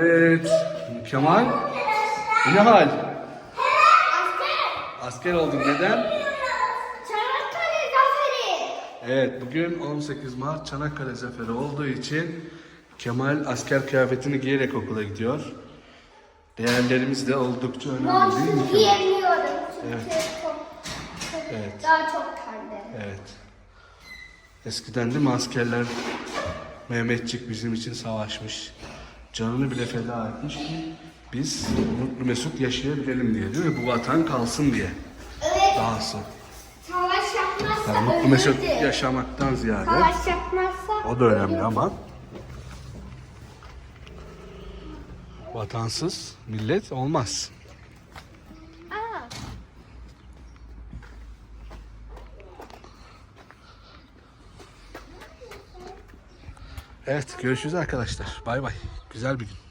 Evet. Kemal. Bu ne hal? Asker oldun. Neden? Çanakkale Zaferi. Evet bugün 18 Mart Çanakkale Zaferi olduğu için Kemal asker kıyafetini giyerek okula gidiyor. Değerlerimiz de oldukça önemli değil mi Monsuz Kemal? giyemiyorum çünkü Evet. çok, Evet. daha çok terlerim. Evet. Eskiden de mi askerler Mehmetçik bizim için savaşmış. Canını bile feda etmiş ki biz mutlu mesut yaşayabilelim diye değil mi? Bu vatan kalsın diye. Evet. Dahası. Savaş yapmazsa Yani mutlu mesut ölürdü. yaşamaktan ziyade Savaş yapmazsa o da önemli ölürdü. ama vatansız millet olmaz. Evet görüşürüz arkadaşlar. Bay bay. Güzel bir gün.